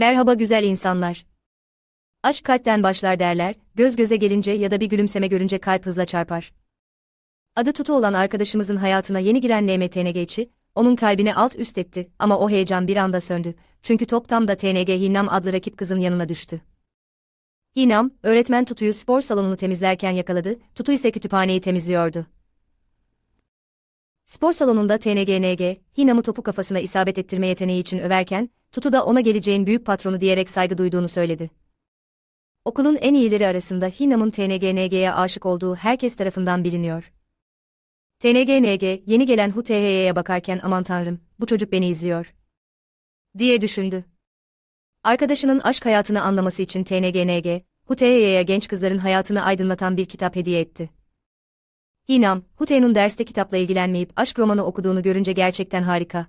Merhaba güzel insanlar. Aşk kalpten başlar derler, göz göze gelince ya da bir gülümseme görünce kalp hızla çarpar. Adı Tutu olan arkadaşımızın hayatına yeni giren LMTNG'çi, onun kalbini alt üst etti ama o heyecan bir anda söndü. Çünkü top da TNG Hinnam adlı rakip kızın yanına düştü. Hinam, öğretmen Tutu'yu spor salonunu temizlerken yakaladı, Tutu ise kütüphaneyi temizliyordu. Spor salonunda TNGNG, Hinam'ı topu kafasına isabet ettirme yeteneği için överken, Tutu da ona geleceğin büyük patronu diyerek saygı duyduğunu söyledi. Okulun en iyileri arasında Hinam'ın TNGNG'ye aşık olduğu herkes tarafından biliniyor. TNGNG, yeni gelen HUTHY'ye bakarken aman tanrım, bu çocuk beni izliyor. Diye düşündü. Arkadaşının aşk hayatını anlaması için TNGNG, HUTHY'ye genç kızların hayatını aydınlatan bir kitap hediye etti. Hinam, Hute'nin derste kitapla ilgilenmeyip aşk romanı okuduğunu görünce gerçekten harika.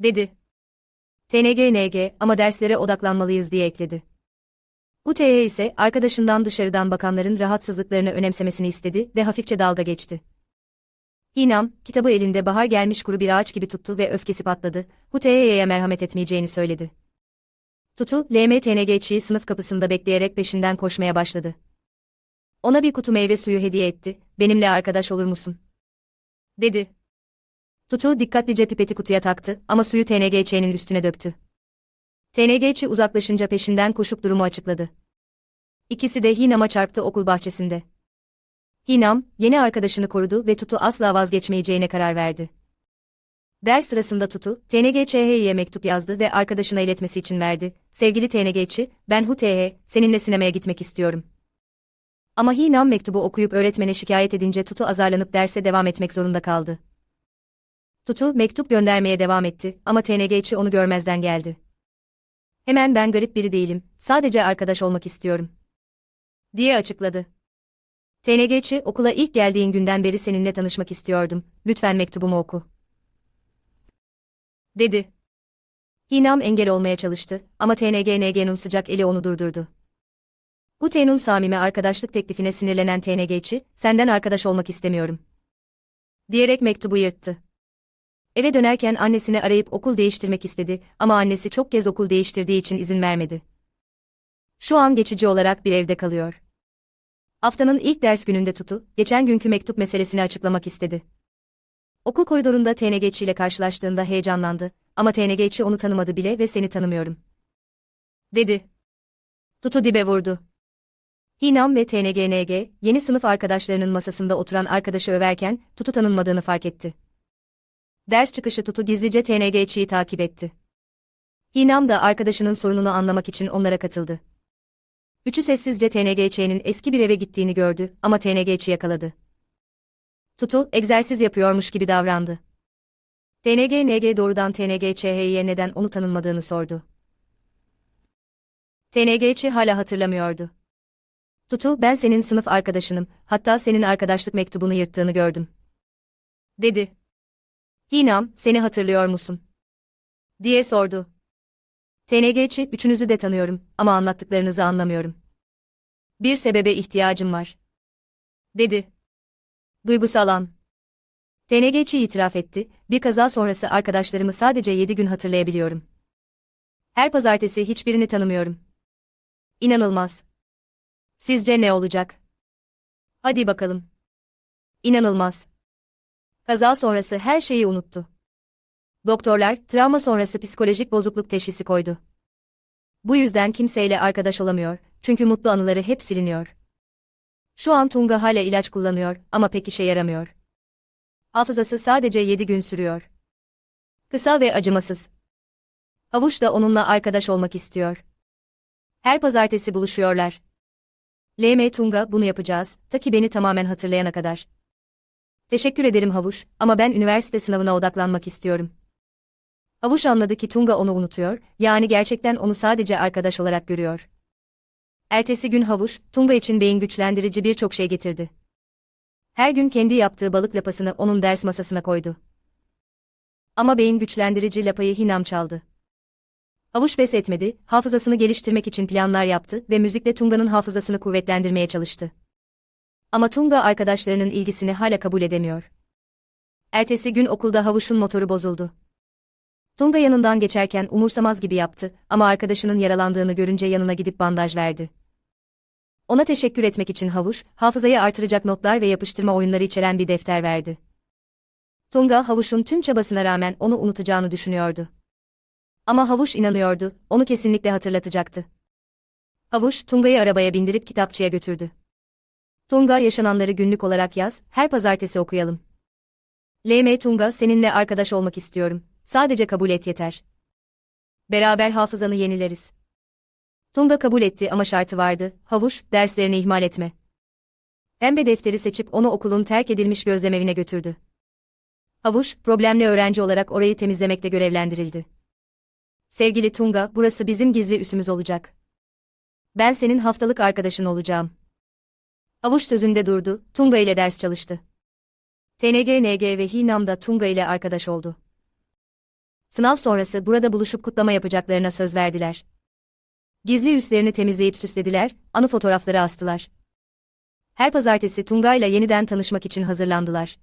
Dedi. TNGNG ama derslere odaklanmalıyız diye ekledi. Huteye ise arkadaşından dışarıdan bakanların rahatsızlıklarını önemsemesini istedi ve hafifçe dalga geçti. Hinam, kitabı elinde bahar gelmiş kuru bir ağaç gibi tuttu ve öfkesi patladı, Huteye'ye merhamet etmeyeceğini söyledi. Tutu, LMTNG'çiyi sınıf kapısında bekleyerek peşinden koşmaya başladı. Ona bir kutu meyve suyu hediye etti, benimle arkadaş olur musun? Dedi. Tutu dikkatlice pipeti kutuya taktı ama suyu TNGÇ'nin üstüne döktü. TNGÇ uzaklaşınca peşinden koşup durumu açıkladı. İkisi de Hinam'a çarptı okul bahçesinde. Hinam, yeni arkadaşını korudu ve Tutu asla vazgeçmeyeceğine karar verdi. Ders sırasında Tutu, TNGÇ'ye mektup yazdı ve arkadaşına iletmesi için verdi. Sevgili TNGÇ, ben HUTH, seninle sinemaya gitmek istiyorum. Ama Hinam mektubu okuyup öğretmene şikayet edince Tutu azarlanıp derse devam etmek zorunda kaldı. Tutu mektup göndermeye devam etti ama TNG'çi onu görmezden geldi. Hemen ben garip biri değilim, sadece arkadaş olmak istiyorum. Diye açıkladı. TNG'çi okula ilk geldiğin günden beri seninle tanışmak istiyordum, lütfen mektubumu oku. Dedi. Hinam engel olmaya çalıştı ama TNGNG'nin sıcak eli onu durdurdu. Bu Tenun Samim'e arkadaşlık teklifine sinirlenen TNG'çi, senden arkadaş olmak istemiyorum. Diyerek mektubu yırttı. Eve dönerken annesini arayıp okul değiştirmek istedi ama annesi çok kez okul değiştirdiği için izin vermedi. Şu an geçici olarak bir evde kalıyor. Haftanın ilk ders gününde Tutu, geçen günkü mektup meselesini açıklamak istedi. Okul koridorunda TNG'çi ile karşılaştığında heyecanlandı ama TNG'çi onu tanımadı bile ve seni tanımıyorum. Dedi. Tutu dibe vurdu. Hinam ve TNGNG, yeni sınıf arkadaşlarının masasında oturan arkadaşı överken, Tutu tanınmadığını fark etti. Ders çıkışı Tutu gizlice TNG'çiyi takip etti. Hinam da arkadaşının sorununu anlamak için onlara katıldı. Üçü sessizce TNGÇ'nin eski bir eve gittiğini gördü ama TNGÇ'i yakaladı. Tutu, egzersiz yapıyormuş gibi davrandı. TNGNG doğrudan TNGÇ'ye neden onu tanınmadığını sordu. TNGÇ hala hatırlamıyordu. Tutu, ben senin sınıf arkadaşınım, hatta senin arkadaşlık mektubunu yırttığını gördüm. Dedi. Hinam, seni hatırlıyor musun? Diye sordu. TNG'çi, üçünüzü de tanıyorum ama anlattıklarınızı anlamıyorum. Bir sebebe ihtiyacım var. Dedi. Duygusal an. TNG'çi itiraf etti, bir kaza sonrası arkadaşlarımı sadece yedi gün hatırlayabiliyorum. Her pazartesi hiçbirini tanımıyorum. İnanılmaz. Sizce ne olacak? Hadi bakalım. İnanılmaz. Kaza sonrası her şeyi unuttu. Doktorlar, travma sonrası psikolojik bozukluk teşhisi koydu. Bu yüzden kimseyle arkadaş olamıyor, çünkü mutlu anıları hep siliniyor. Şu an Tunga hala ilaç kullanıyor ama pek işe yaramıyor. Hafızası sadece 7 gün sürüyor. Kısa ve acımasız. Havuç da onunla arkadaş olmak istiyor. Her pazartesi buluşuyorlar. LM Tunga bunu yapacağız, ta ki beni tamamen hatırlayana kadar. Teşekkür ederim Havuç, ama ben üniversite sınavına odaklanmak istiyorum. Havuç anladı ki Tunga onu unutuyor, yani gerçekten onu sadece arkadaş olarak görüyor. Ertesi gün Havuç, Tunga için beyin güçlendirici birçok şey getirdi. Her gün kendi yaptığı balık lapasını onun ders masasına koydu. Ama beyin güçlendirici lapayı Hinam çaldı. Havuç pes etmedi, hafızasını geliştirmek için planlar yaptı ve müzikle Tunga'nın hafızasını kuvvetlendirmeye çalıştı. Ama Tunga arkadaşlarının ilgisini hala kabul edemiyor. Ertesi gün okulda Havuç'un motoru bozuldu. Tunga yanından geçerken umursamaz gibi yaptı ama arkadaşının yaralandığını görünce yanına gidip bandaj verdi. Ona teşekkür etmek için havuç, hafızayı artıracak notlar ve yapıştırma oyunları içeren bir defter verdi. Tunga, Havuç'un tüm çabasına rağmen onu unutacağını düşünüyordu. Ama Havuç inanıyordu, onu kesinlikle hatırlatacaktı. Havuç, Tunga'yı arabaya bindirip kitapçıya götürdü. Tunga, yaşananları günlük olarak yaz, her pazartesi okuyalım. LM Tunga, seninle arkadaş olmak istiyorum, sadece kabul et yeter. Beraber hafızanı yenileriz. Tunga kabul etti ama şartı vardı, Havuç, derslerini ihmal etme. Pembe defteri seçip onu okulun terk edilmiş gözlemevine götürdü. Havuç, problemli öğrenci olarak orayı temizlemekle görevlendirildi. Sevgili Tunga, burası bizim gizli üsümüz olacak. Ben senin haftalık arkadaşın olacağım. Havuç sözünde durdu, Tunga ile ders çalıştı. TNG, NG ve Hinam da Tunga ile arkadaş oldu. Sınav sonrası burada buluşup kutlama yapacaklarına söz verdiler. Gizli üslerini temizleyip süslediler, anı fotoğrafları astılar. Her pazartesi Tunga ile yeniden tanışmak için hazırlandılar.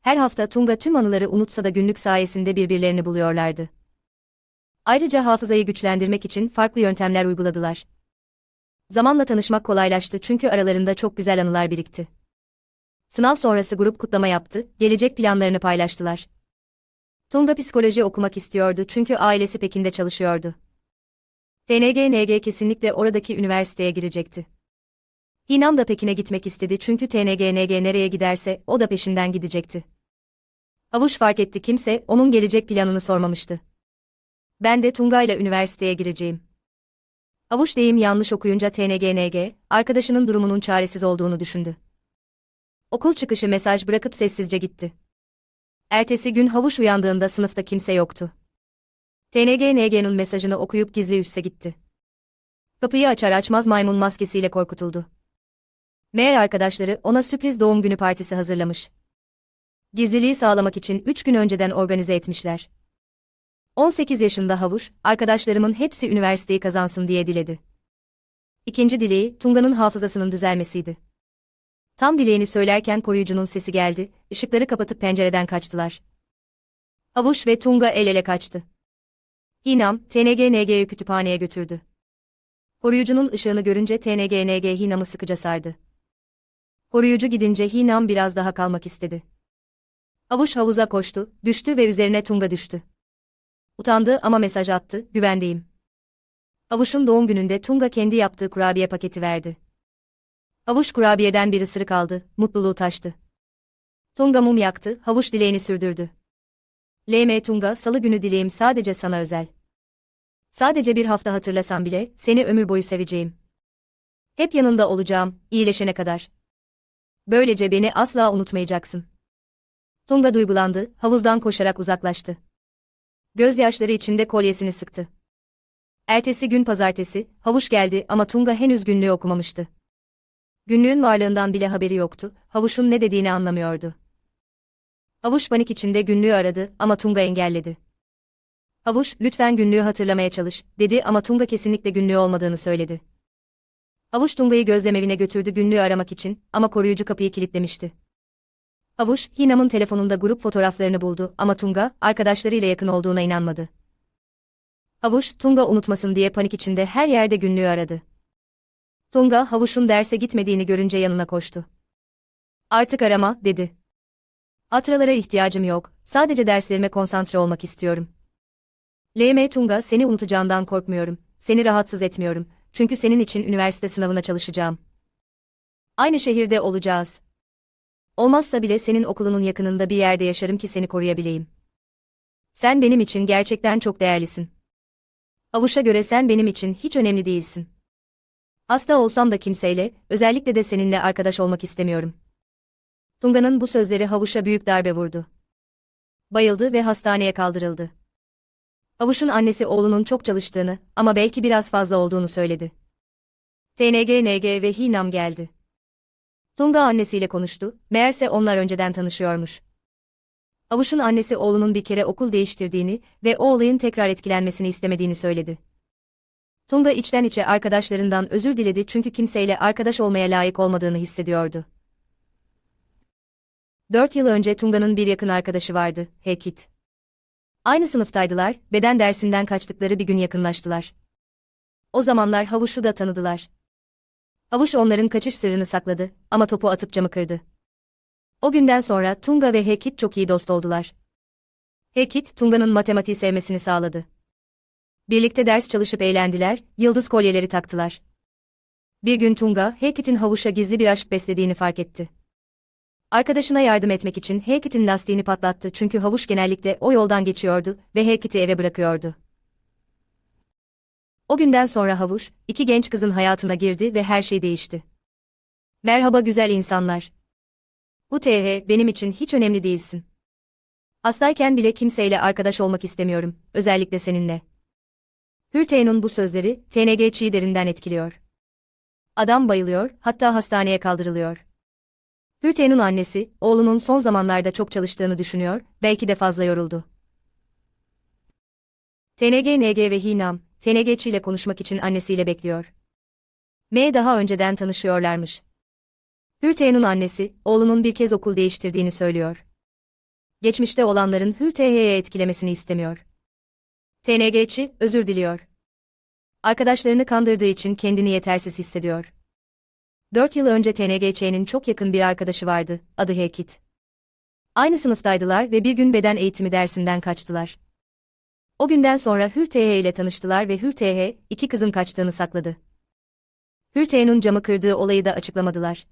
Her hafta Tunga tüm anıları unutsa da günlük sayesinde birbirlerini buluyorlardı. Ayrıca hafızayı güçlendirmek için farklı yöntemler uyguladılar. Zamanla tanışmak kolaylaştı çünkü aralarında çok güzel anılar birikti. Sınav sonrası grup kutlama yaptı, gelecek planlarını paylaştılar. Tunga psikoloji okumak istiyordu çünkü ailesi Pekin'de çalışıyordu. TNG-NG kesinlikle oradaki üniversiteye girecekti. Hinam da Pekin'e gitmek istedi çünkü TNG-NG nereye giderse o da peşinden gidecekti. Havuç fark etti kimse onun gelecek planını sormamıştı. Ben de Tunga ile üniversiteye gireceğim. Havuç deyim yanlış okuyunca TNG-NG, arkadaşının durumunun çaresiz olduğunu düşündü. Okul çıkışı mesaj bırakıp sessizce gitti. Ertesi gün Havuç uyandığında sınıfta kimse yoktu. TNG-NG'nin mesajını okuyup gizli üsse gitti. Kapıyı açar açmaz maymun maskesiyle korkutuldu. Meğer arkadaşları ona sürpriz doğum günü partisi hazırlamış. Gizliliği sağlamak için 3 gün önceden organize etmişler. 18 yaşında Havuç, arkadaşlarımın hepsi üniversiteyi kazansın diye diledi. İkinci dileği, Tunga'nın hafızasının düzelmesiydi. Tam dileğini söylerken koruyucunun sesi geldi, ışıkları kapatıp pencereden kaçtılar. Havuç ve Tunga el ele kaçtı. Hinam, TNG-NG'yi kütüphaneye götürdü. Koruyucunun ışığını görünce TNG-NG Hinam'ı sıkıca sardı. Koruyucu gidince Hinam biraz daha kalmak istedi. Havuç havuza koştu, düştü ve üzerine Tunga düştü. Utandı ama mesaj attı, güvendeyim. Havuç'un doğum gününde Tunga kendi yaptığı kurabiye paketi verdi. Havuç kurabiyeden bir ısırık aldı, mutluluğu taştı. Tunga mum yaktı, havuç dileğini sürdürdü. LM Tunga, salı günü dileğim sadece sana özel. Sadece bir hafta hatırlasam bile, seni ömür boyu seveceğim. Hep yanında olacağım, iyileşene kadar. Böylece beni asla unutmayacaksın. Tunga duygulandı, havuzdan koşarak uzaklaştı. Gözyaşları içinde kolyesini sıktı. Ertesi gün pazartesi, havuç geldi ama Tunga henüz günlüğü okumamıştı. Günlüğün varlığından bile haberi yoktu, havuçun ne dediğini anlamıyordu. Havuç panik içinde günlüğü aradı ama Tunga engelledi. Havuç, lütfen günlüğü hatırlamaya çalış, dedi ama Tunga kesinlikle günlüğü olmadığını söyledi. Havuç Tunga'yı gözlemevine götürdü günlüğü aramak için ama koruyucu kapıyı kilitlemişti. Havuç, Hinam'ın telefonunda grup fotoğraflarını buldu ama Tunga, arkadaşlarıyla yakın olduğuna inanmadı. Havuç, Tunga unutmasın diye panik içinde her yerde günlüğü aradı. Tunga, Havuç'un derse gitmediğini görünce yanına koştu. Artık arama, dedi. Hatıralara ihtiyacım yok, sadece derslerime konsantre olmak istiyorum. LM Tunga, seni unutacağından korkmuyorum, seni rahatsız etmiyorum, çünkü senin için üniversite sınavına çalışacağım. Aynı şehirde olacağız. Olmazsa bile senin okulunun yakınında bir yerde yaşarım ki seni koruyabileyim. Sen benim için gerçekten çok değerlisin. Avuş'a göre sen benim için hiç önemli değilsin. Hasta olsam da kimseyle, özellikle de seninle arkadaş olmak istemiyorum. Tunga'nın bu sözleri Havuş'a büyük darbe vurdu. Bayıldı ve hastaneye kaldırıldı. Havuş'un annesi oğlunun çok çalıştığını ama belki biraz fazla olduğunu söyledi. TNG, NG ve Hinam geldi. Tunga annesiyle konuştu, meğerse onlar önceden tanışıyormuş. Avuş'un annesi oğlunun bir kere okul değiştirdiğini ve o olayın tekrar etkilenmesini istemediğini söyledi. Tunga içten içe arkadaşlarından özür diledi çünkü kimseyle arkadaş olmaya layık olmadığını hissediyordu. Dört yıl önce Tunga'nın bir yakın arkadaşı vardı, Hekit. Aynı sınıftaydılar, beden dersinden kaçtıkları bir gün yakınlaştılar. O zamanlar Havuş'u da tanıdılar. Havuş onların kaçış sırrını sakladı ama topu atıp camı kırdı. O günden sonra Tunga ve Hekit çok iyi dost oldular. Hekit, Tunga'nın matematiği sevmesini sağladı. Birlikte ders çalışıp eğlendiler, yıldız kolyeleri taktılar. Bir gün Tunga, Hekit'in Havuş'a gizli bir aşk beslediğini fark etti. Arkadaşına yardım etmek için Hekit'in lastiğini patlattı çünkü Havuş genellikle o yoldan geçiyordu ve Hekit'i eve bırakıyordu. O günden sonra Havuç, iki genç kızın hayatına girdi ve her şey değişti. Merhaba güzel insanlar. Bu TH benim için hiç önemli değilsin. Hastayken bile kimseyle arkadaş olmak istemiyorum, özellikle seninle. Hürteyn'un bu sözleri, TNG Çiğ derinden etkiliyor. Adam bayılıyor, hatta hastaneye kaldırılıyor. Hürteyn'un annesi, oğlunun son zamanlarda çok çalıştığını düşünüyor, belki de fazla yoruldu. TNG, NG ve Hinam, TNGçi ile konuşmak için annesiyle bekliyor. M daha önceden tanışıyorlarmış. Hürte'nin annesi, oğlunun bir kez okul değiştirdiğini söylüyor. Geçmişte olanların Hürte'ye etkilemesini istemiyor. TNGçi, özür diliyor. Arkadaşlarını kandırdığı için kendini yetersiz hissediyor. Dört yıl önce TNGÇ'nin çok yakın bir arkadaşı vardı, adı Hekit. Aynı sınıftaydılar ve bir gün beden eğitimi dersinden kaçtılar. O günden sonra Hür TH ile tanıştılar ve Hür TH, iki kızın kaçtığını sakladı. Hür TH'nin camı kırdığı olayı da açıklamadılar.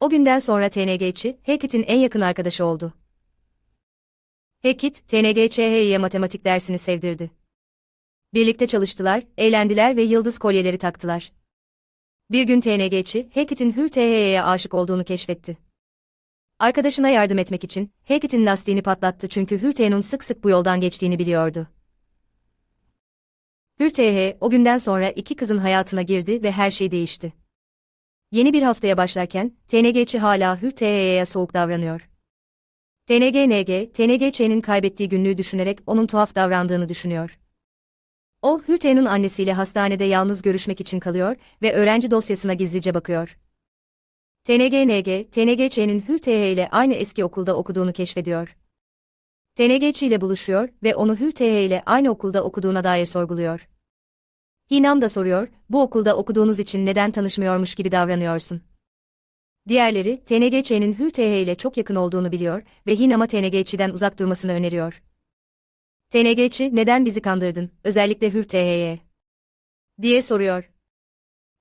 O günden sonra TNG'çi, Hekit'in en yakın arkadaşı oldu. Hekit, TNGÇ'ye matematik dersini sevdirdi. Birlikte çalıştılar, eğlendiler ve yıldız kolyeleri taktılar. Bir gün TNG'çi, Hekit'in Hür TH'ye aşık olduğunu keşfetti. Arkadaşına yardım etmek için Hekit'in lastiğini patlattı çünkü Hürte'nin sık sık bu yoldan geçtiğini biliyordu. Hürtehe, o günden sonra iki kızın hayatına girdi ve her şey değişti. Yeni bir haftaya başlarken, TNG'çi hala Hürtehe'ye soğuk davranıyor. TNG-NG, TNGÇ'nin kaybettiği günlüğü düşünerek onun tuhaf davrandığını düşünüyor. O, Hürte'nin annesiyle hastanede yalnız görüşmek için kalıyor ve öğrenci dosyasına gizlice bakıyor. TNG-NG, TNGÇ'nin Hür TH ile aynı eski okulda okuduğunu keşfediyor. TNGÇ ile buluşuyor ve onu Hür TH ile aynı okulda okuduğuna dair sorguluyor. Hinam da soruyor, bu okulda okuduğunuz için neden tanışmıyormuş gibi davranıyorsun? Diğerleri, TNGÇ'nin Hür TH ile çok yakın olduğunu biliyor ve Hinam'a TNGÇ'den uzak durmasını öneriyor. TNGÇ, neden bizi kandırdın, özellikle Hür TH'ye? diye soruyor.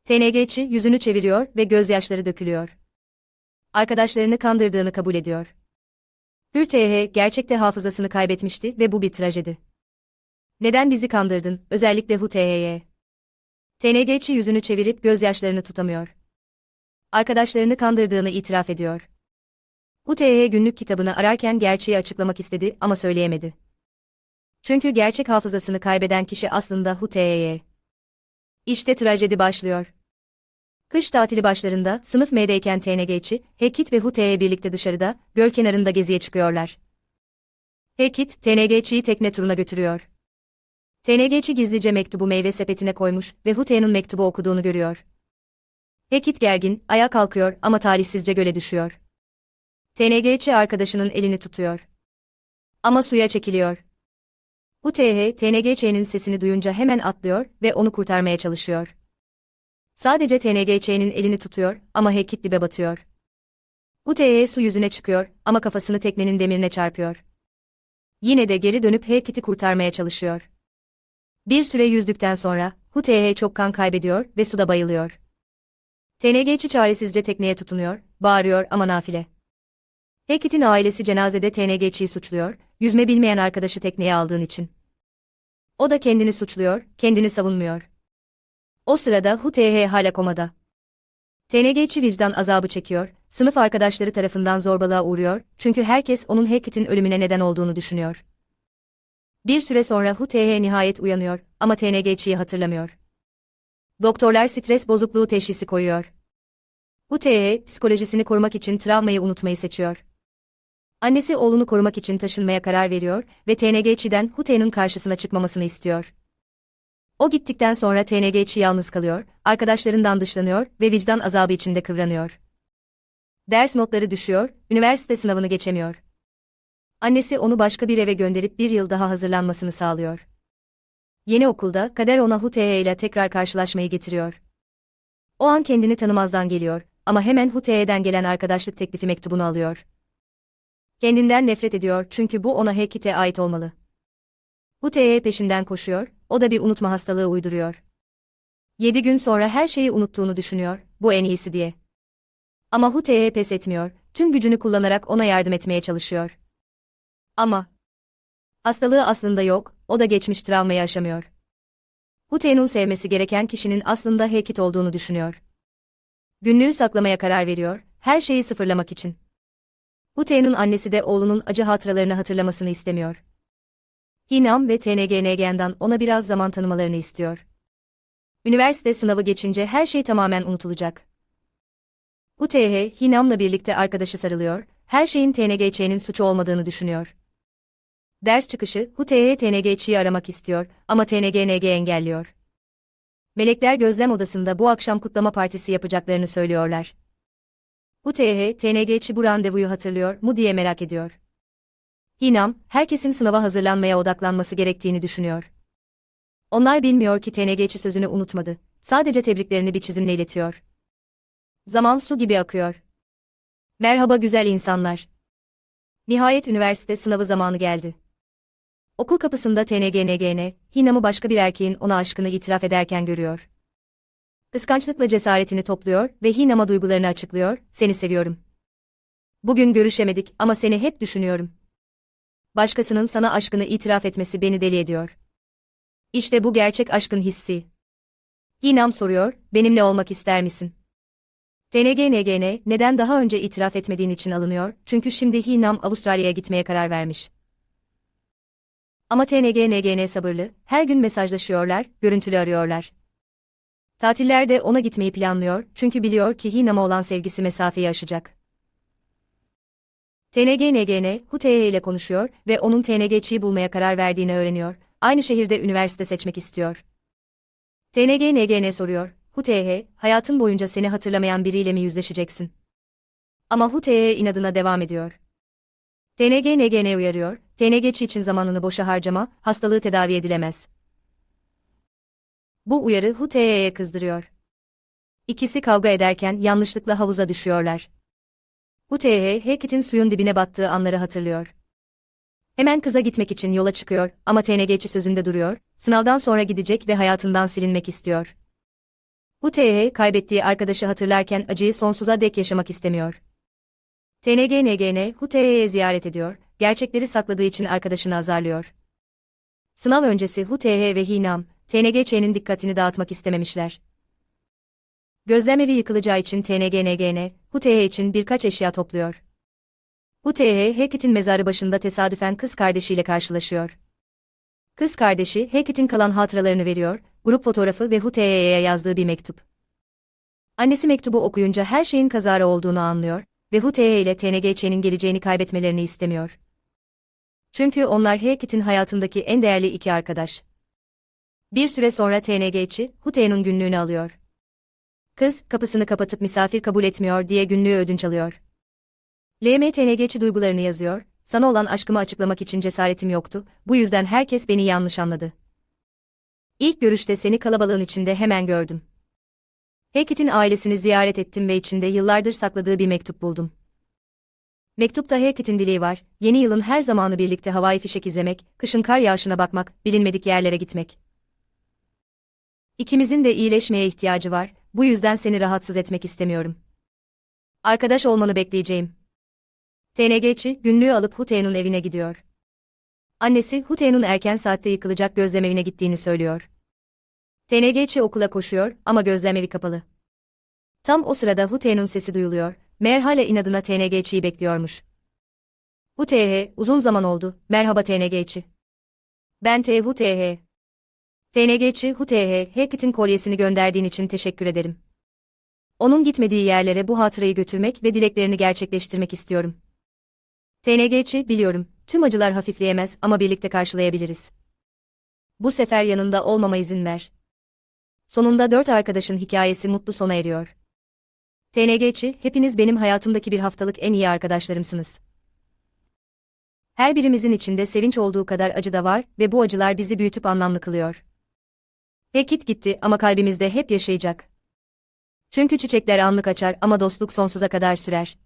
TNG'çi yüzünü çeviriyor ve gözyaşları dökülüyor. Arkadaşlarını kandırdığını kabul ediyor. Hür TH gerçekte hafızasını kaybetmişti ve bu bir trajedi. Neden bizi kandırdın, özellikle Hu TH'ye? TNG'çi yüzünü çevirip gözyaşlarını tutamıyor. Arkadaşlarını kandırdığını itiraf ediyor. Hu TH günlük kitabını ararken gerçeği açıklamak istedi ama söyleyemedi. Çünkü gerçek hafızasını kaybeden kişi aslında Hu TH'ye. İşte trajedi başlıyor. Kış tatili başlarında sınıf M'deyken TNG'çi, Hekit ve Hute'ye birlikte dışarıda, göl kenarında geziye çıkıyorlar. Hekit, TNG'çiyi tekne turuna götürüyor. TNG'çi gizlice mektubu meyve sepetine koymuş ve Hute'nin mektubu okuduğunu görüyor. Hekit gergin, ayağa kalkıyor ama talihsizce göle düşüyor. TNG'çi arkadaşının elini tutuyor. Ama suya çekiliyor. Huteh, TNGÇ'nin sesini duyunca hemen atlıyor ve onu kurtarmaya çalışıyor. Sadece TNGÇ'nin elini tutuyor ama Hekit dibe batıyor. Huteh su yüzüne çıkıyor ama kafasını teknenin demirine çarpıyor. Yine de geri dönüp Hekit'i kurtarmaya çalışıyor. Bir süre yüzdükten sonra Huteh çok kan kaybediyor ve suda bayılıyor. TNG'çi çaresizce tekneye tutunuyor, bağırıyor ama nafile. Hekit'in ailesi cenazede TNG'çiyi suçluyor, yüzme bilmeyen arkadaşı tekneye aldığın için. O da kendini suçluyor, kendini savunmuyor. O sırada Hu TH hala komada. TNG'çi vicdan azabı çekiyor, sınıf arkadaşları tarafından zorbalığa uğruyor, çünkü herkes onun Hackett'in ölümüne neden olduğunu düşünüyor. Bir süre sonra Hu TH nihayet uyanıyor, ama TNG'çiyi hatırlamıyor. Doktorlar stres bozukluğu teşhisi koyuyor. Hu TH, psikolojisini korumak için travmayı unutmayı seçiyor. Annesi oğlunu korumak için taşınmaya karar veriyor ve TNG'çiden Hute'nin karşısına çıkmamasını istiyor. O gittikten sonra TNG'çi yalnız kalıyor, arkadaşlarından dışlanıyor ve vicdan azabı içinde kıvranıyor. Ders notları düşüyor, üniversite sınavını geçemiyor. Annesi onu başka bir eve gönderip bir yıl daha hazırlanmasını sağlıyor. Yeni okulda kader ona Huteye ile tekrar karşılaşmayı getiriyor. O an kendini tanımazdan geliyor ama hemen Huteye'den gelen arkadaşlık teklifi mektubunu alıyor. Kendinden nefret ediyor çünkü bu ona Hekit'e ait olmalı. Huteye peşinden koşuyor, o da bir unutma hastalığı uyduruyor. Yedi gün sonra her şeyi unuttuğunu düşünüyor, bu en iyisi diye. Ama Huteye pes etmiyor, tüm gücünü kullanarak ona yardım etmeye çalışıyor. Ama hastalığı aslında yok, o da geçmiş travmayı aşamıyor. Hute'nin sevmesi gereken kişinin aslında Hekit olduğunu düşünüyor. Günlüğü saklamaya karar veriyor, her şeyi sıfırlamak için. Hute'nin annesi de oğlunun acı hatıralarını hatırlamasını istemiyor. Hinam ve TNGNG'den ona biraz zaman tanımalarını istiyor. Üniversite sınavı geçince her şey tamamen unutulacak. Hutehe, Hinam'la birlikte arkadaşı sarılıyor, her şeyin TNGÇ'nin suçu olmadığını düşünüyor. Ders çıkışı, Hutehe TNGÇ'yi aramak istiyor ama TNGNG engelliyor. Melekler gözlem odasında bu akşam kutlama partisi yapacaklarını söylüyorlar. Hutehe, TNGÇ'i bu randevuyu hatırlıyor mu diye merak ediyor. Hinam, herkesin sınava hazırlanmaya odaklanması gerektiğini düşünüyor. Onlar bilmiyor ki TNGÇ'i sözünü unutmadı, sadece tebriklerini bir çizimle iletiyor. Zaman su gibi akıyor. Merhaba güzel insanlar. Nihayet üniversite sınavı zamanı geldi. Okul kapısında TNGNGN, Hinam'ı başka bir erkeğin ona aşkını itiraf ederken görüyor. Kıskançlıkla cesaretini topluyor ve Hinam'a duygularını açıklıyor, seni seviyorum. Bugün görüşemedik ama seni hep düşünüyorum. Başkasının sana aşkını itiraf etmesi beni deli ediyor. İşte bu gerçek aşkın hissi. Hinam soruyor, benimle olmak ister misin? TNGNGN, neden daha önce itiraf etmediğin için alınıyor, çünkü şimdi Hinam Avustralya'ya gitmeye karar vermiş. Ama TNGNGN sabırlı, her gün mesajlaşıyorlar, görüntülü arıyorlar. Tatillerde ona gitmeyi planlıyor, çünkü biliyor ki Hinam'a olan sevgisi mesafeyi aşacak. TNGNGN, Huteye ile konuşuyor ve onun TNGÇ'yi bulmaya karar verdiğini öğreniyor, aynı şehirde üniversite seçmek istiyor. TNGNGN soruyor, Huteye, hayatın boyunca seni hatırlamayan biriyle mi yüzleşeceksin? Ama Huteye inadına devam ediyor. TNGNGN uyarıyor, TNGÇ için zamanını boşa harcama, hastalığı tedavi edilemez. Bu uyarı Huteye'ye kızdırıyor. İkisi kavga ederken yanlışlıkla havuza düşüyorlar. Huteye, Hekit'in suyun dibine battığı anları hatırlıyor. Hemen kıza gitmek için yola çıkıyor ama TNGÇ sözünde duruyor, sınavdan sonra gidecek ve hayatından silinmek istiyor. Huteye, kaybettiği arkadaşı hatırlarken acıyı sonsuza dek yaşamak istemiyor. TNGNGN, Huteye'ye ziyaret ediyor, gerçekleri sakladığı için arkadaşını azarlıyor. Sınav öncesi Huteye ve Hinam, TNGÇ'nin dikkatini dağıtmak istememişler. Gözlemevi yıkılacağı için TNGNGN, Huteye için birkaç eşya topluyor. Huteye, Hekit'in mezarı başında tesadüfen kız kardeşiyle karşılaşıyor. Kız kardeşi, Hekit'in kalan hatıralarını veriyor, grup fotoğrafı ve Huteye'ye yazdığı bir mektup. Annesi mektubu okuyunca her şeyin kazara olduğunu anlıyor ve Huteye ile TNGÇ'nin geleceğini kaybetmelerini istemiyor. Çünkü onlar Hekit'in hayatındaki en değerli iki arkadaş. Bir süre sonra TNGÇ'i, Huteye'nin günlüğünü alıyor. Kız, kapısını kapatıp misafir kabul etmiyor diye günlüğü ödünç alıyor. LM TNGÇ'i duygularını yazıyor, sana olan aşkımı açıklamak için cesaretim yoktu, bu yüzden herkes beni yanlış anladı. İlk görüşte seni kalabalığın içinde hemen gördüm. Hekit'in ailesini ziyaret ettim ve içinde yıllardır sakladığı bir mektup buldum. Mektupta Hekit'in dileği var, yeni yılın her zamanı birlikte havai fişek izlemek, kışın kar yağışına bakmak, bilinmedik yerlere gitmek. İkimizin de iyileşmeye ihtiyacı var, bu yüzden seni rahatsız etmek istemiyorum. Arkadaş olmanı bekleyeceğim. TNG'çi, günlüğü alıp Hute'nin evine gidiyor. Annesi, Hute'nin erken saatte yıkılacak gözlemevine gittiğini söylüyor. TNG'çi okula koşuyor ama gözlemevi kapalı. Tam o sırada Hute'nin sesi duyuluyor, meğer hala inadına TNG'çiyi bekliyormuş. Hutehe, uzun zaman oldu, merhaba TNG'çi. Ben T. Hutehe. TNG'çi Hutehe, Hekit'in kolyesini gönderdiğin için teşekkür ederim. Onun gitmediği yerlere bu hatırayı götürmek ve dileklerini gerçekleştirmek istiyorum. TNG'çi, biliyorum, tüm acılar hafifleyemez ama birlikte karşılayabiliriz. Bu sefer yanında olmama izin ver. Sonunda dört arkadaşın hikayesi mutlu sona eriyor. TNG'çi, hepiniz benim hayatımdaki bir haftalık en iyi arkadaşlarımsınız. Her birimizin içinde sevinç olduğu kadar acı da var ve bu acılar bizi büyütüp anlamlı kılıyor. Hekit gitti ama kalbimizde hep yaşayacak. Çünkü çiçekler anlık açar ama dostluk sonsuza kadar sürer.